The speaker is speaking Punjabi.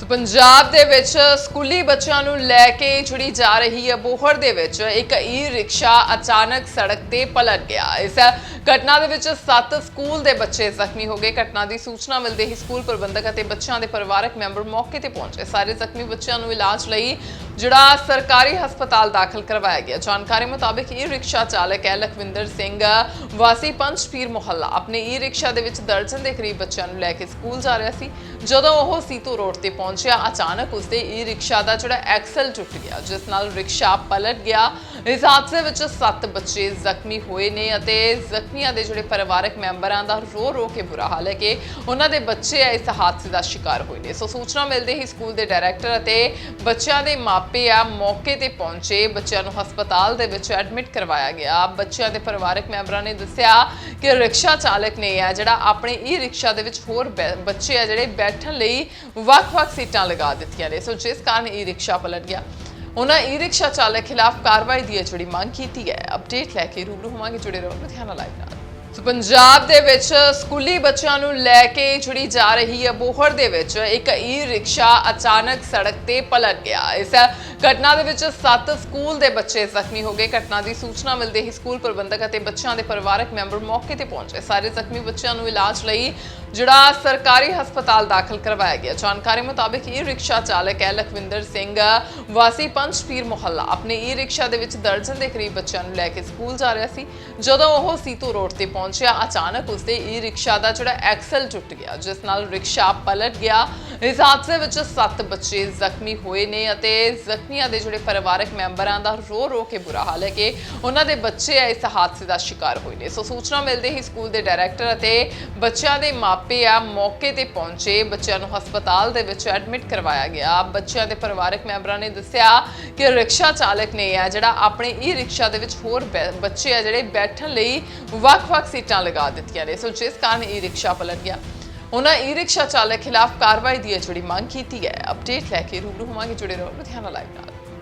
ਸੋ ਪੰਜਾਬ ਦੇ ਵਿੱਚ ਸਕੂਲੀ ਬੱਚਿਆਂ ਨੂੰ ਲੈ ਕੇ ਜਿਹੜੀ ਜਾ ਰਹੀ ਹੈ ਬੋਹਰ ਦੇ ਵਿੱਚ। ਇੱਕ ਈ ਰਿਕਸ਼ਾ ਅਚਾਨਕ ਸੜਕ ਤੇ ਪਲਟ ਗਿਆ। ਇਸ ਘਟਨਾ ਦੇ ਵਿੱਚ 7 ਸਕੂਲ ਦੇ ਬੱਚੇ ਜ਼ਖਮੀ ਹੋ ਗਏ। ਘਟਨਾ ਦੀ ਸੂਚਨਾ ਮਿਲਦੇ ਹੀ ਸਕੂਲ ਪ੍ਰਬੰਧਕ ਅਤੇ ਬੱਚਿਆਂ ਦੇ ਪਰਿਵਾਰਕ ਮੈਂਬਰ ਮੌਕੇ ਤੇ ਪਹੁੰਚੇ। ਸਾਰੇ ਜ਼ਖਮੀ ਬੱਚਿਆਂ ਨੂੰ ਇਲਾਜ ਲਈ ਜਿਹੜਾ ਸਰਕਾਰੀ ਹਸਪਤਾਲ ਦਾਖਲ ਕਰਵਾਇਆ ਗਿਆ। ਜਾਣਕਾਰੀ ਮੁਤਾਬਕ ਈ ਰਿਕਸ਼ਾ ਚਾਲਕ ਹੈ ਲਖਵਿੰਦਰ ਸਿੰਘ, ਵਾਸੀ ਪੰਚਪੀਰ ਮੁਹੱਲਾ। ਆਪਣੇ ਈ ਰਿਕਸ਼ਾ ਦੇ ਵਿੱਚ ਦਰਜਨ ਦੇ ਕਰੀਬ ਬੱਚਿਆਂ ਨੂੰ ਲੈ ਕੇ ਸਕੂਲ ਜਾ ਰਿਹਾ ਸੀ। ਜਦੋਂ ਉਹ ਸੀਤੂ ਰੋਡ ਤੇ ਪਹੁੰਚਿਆ, ਅਚਾਨਕ ਉਸਦੇ ਈ ਰਿਕਸ਼ਾ ਦਾ ਜਿਹੜਾ ਐਕਸਲ ਟੁੱਟ ਗਿਆ, ਜਿਸ ਨਾਲ ਰਿਕਸ਼ਾ ਪਲਟ ਗਿਆ ਇਸ ਹਾਦਸੇ ਵਿੱਚ 7 ਬੱਚੇ ਜ਼ਖਮੀ ਹੋਏ ਨੇ ਅਤੇ ਜ਼ਖਮੀਆਂ ਦੇ ਜਿਹੜੇ ਪਰਿਵਾਰਕ ਮੈਂਬਰਾਂ ਦਾ ਰੋ ਰੋ ਕੇ ਬੁਰਾ ਹਾਲ ਹੈ ਕਿ ਉਹਨਾਂ ਦੇ ਬੱਚੇ ਇਸ ਹਾਦਸੇ ਦਾ ਸ਼ਿਕਾਰ ਹੋਏ ਨੇ। ਸੋ ਸੂਚਨਾ ਮਿਲਦੇ ਹੀ ਸਕੂਲ ਦੇ ਡਾਇਰੈਕਟਰ ਅਤੇ ਬੱਚਿਆਂ ਦੇ ਮਾਪੇ ਆ ਮੌਕੇ ਤੇ ਪਹੁੰਚੇ। ਬੱਚਿਆਂ ਨੂੰ ਹਸਪਤਾਲ ਦੇ ਵਿੱਚ ਐਡਮਿਟ ਕਰਵਾਇਆ ਗਿਆ। ਬੱਚਿਆਂ ਦੇ ਪਰਿਵਾਰਕ ਮੈਂਬਰਾਂ ਨੇ ਦੱਸਿਆ ਕਿ ਰਿਕਸ਼ਾ ਚਾਲਕ ਨੇ ਆ ਜਿਹੜਾ ਆਪਣੇ ਈ ਰਿਕਸ਼ਾ ਦੇ ਵਿੱਚ ਹੋਰ ਬੈ- ਬੱਚੇ ਆ ਜਿਹੜੇ ਬੈਠਣ ਲਈ ਵੱਖ-ਵੱਖ ਸੀਟਾਂ ਲਗਾ ਦਿੱਤੀਆਂ ਨੇ। ਸੋ ਜਿਸ ਕਾਰਨ ਈ ਰਿਕਸ਼ਾ ਪਲਟ ਗਿਆ। ਉਹਨਾਂ ਈ ਰਿਕਸ਼ਾ ਚਾਲਕ ਖਿਲਾਫ ਕਾਰਵਾਈ ਦੀ ਜਿਹੜੀ ਮੰਗ ਕੀਤੀ ਹੈ ਅਪਡੇਟ ਲੈ ਕੇ ਰੂਬਰੂ ਹੋਵਾਂਗੇ, ਜੁੜੇ ਰਹੋ ਲੁਧਿਆਣਾ ਲਾਈਵ ਨਾਲ। ਸੋ ਪੰਜਾਬ ਦੇ ਵਿੱਚ ਸਕੂਲੀ ਬੱਚਿਆਂ ਨੂੰ ਲੈ ਕੇ ਜਿਹੜੀ ਜਾ ਰਹੀ ਹੈ ਬੋਹਰ ਦੇ ਵਿੱਚ ਇੱਕ ਈ ਰਿਕਸ਼ਾ ਅਚਾਨਕ ਸੜਕ ਤੇ ਪਲਟ ਗਿਆ। ਇਸ ਘਟਨਾ ਦੇ ਵਿੱਚ 7 ਸਕੂਲ ਦੇ ਬੱਚੇ ਜ਼ਖਮੀ ਹੋ ਗਏ। ਘਟਨਾ ਦੀ ਸੂਚਨਾ ਮਿਲਦੇ ਹੀ ਸਕੂਲ ਪ੍ਰਬੰਧਕ ਅਤੇ ਬੱਚਿਆਂ ਦੇ ਪਰਿਵਾਰਕ ਮੈਂਬਰ ਮੌਕੇ ਤੇ ਪਹੁੰਚੇ। ਸਾਰੇ ਜ਼ਖਮੀ ਬੱਚਿਆਂ ਨੂੰ ਇਲਾਜ ਲਈ ਜਿਹੜਾ ਸਰਕਾਰੀ ਹਸਪਤਾਲ ਦਾਖਲ ਕਰਵਾਇਆ ਗਿਆ। ਜਾਣਕਾਰੀ ਮੁਤਾਬਕ ਈ ਰਿਕਸ਼ਾ ਚਾਲਕ ਹੈ ਲਖਵਿੰਦਰ ਸਿੰਘ, ਵਾਸੀ ਪੰਚਪੀਰ ਮੁਹੱਲਾ। ਆਪਣੇ ਈ ਰਿਕਸ਼ਾ ਦੇ ਵਿੱਚ ਦਰਜਨ ਦੇ ਕਰੀਬ ਬੱਚਿਆਂ ਨੂੰ ਲੈ ਕੇ ਸਕੂਲ ਜਾ ਰਿਹਾ ਸੀ। ਜਦੋਂ ਉਹ ਸੀਤੋ ਰੋਡ ਤੇ ਪਹੁੰਚਿਆ, ਅਚਾਨਕ ਉਸਦੇ ਈ ਰਿਕਸ਼ਾ ਦਾ ਜਿਹੜਾ ਐਕਸਲ ਟੁੱਟ ਗਿਆ, ਜਿਸ ਨਾਲ ਰਿਕਸ਼ਾ ਪਲਟ ਗਿਆ। ਇਸ ਹਾਦਸੇ ਵਿੱਚ 7 ਬੱਚੇ ਜ਼ਖਮੀ ਹੋਏ ਨੇ ਅਤੇ ਜ਼ਖਮੀਆਂ ਦੇ ਜਿਹੜੇ ਪਰਿਵਾਰਕ ਮੈਂਬਰਾਂ ਦਾ ਰੋ ਰੋ ਕੇ ਬੁਰਾ ਹਾਲ ਹੈ ਕਿ ਉਹਨਾਂ ਦੇ ਬੱਚੇ ਇਸ ਹਾਦਸੇ ਦਾ ਸ਼ਿਕਾਰ ਹੋਏ ਨੇ। ਸੋ ਸੂਚਨਾ ਮਿਲਦੇ ਹੀ ਸਕੂਲ ਦੇ ਡਾਇਰੈਕਟਰ ਅਤੇ ਬੱਚਿਆਂ ਦੇ ਮਾਪੇ ਆ ਮੌਕੇ ਤੇ ਪਹੁੰਚੇ। ਬੱਚਿਆਂ ਨੂੰ ਹਸਪਤਾਲ ਦੇ ਵਿੱਚ ਐਡਮਿਟ ਕਰਵਾਇਆ ਗਿਆ। ਬੱਚਿਆਂ ਦੇ ਪਰਿਵਾਰਕ ਮੈਂਬਰਾਂ ਨੇ ਦੱਸਿਆ ਕਿ ਰਿਕਸ਼ਾ ਚਾਲਕ ਨੇ ਆ ਜਿਹੜਾ ਆਪਣੇ ਈ ਰਿਕਸ਼ਾ ਦੇ ਵਿੱਚ ਹੋਰ ਬੈ- ਬੱਚੇ ਆ ਜਿਹੜੇ ਬੈਠਣ ਲਈ ਵੱਖ-ਵੱਖ ਸੀਟਾਂ ਲਗਾ ਦਿੱਤੀਆਂ ਨੇ। ਸੋ ਜਿਸ ਕਾਰਨ ਈ ਰਿਕਸ਼ਾ ਪਲਟ ਗਿਆ। ਉਹਨਾਂ ਈ ਰਿਕਸ਼ਾ ਚਾਲਕ ਖਿਲਾਫ ਕਾਰਵਾਈ ਦੀ ਹੈ ਜਿਹੜੀ ਮੰਗ ਕੀਤੀ ਹੈ। ਅਪਡੇਟ ਲੈ ਕੇ ਰੂਬਰੂ ਹੋਵਾਂਗੇ, ਜੁੜੇ ਰਹੋ ਲੁਧਿਆਣਾ ਲਾਈਵ ਨਾਲ।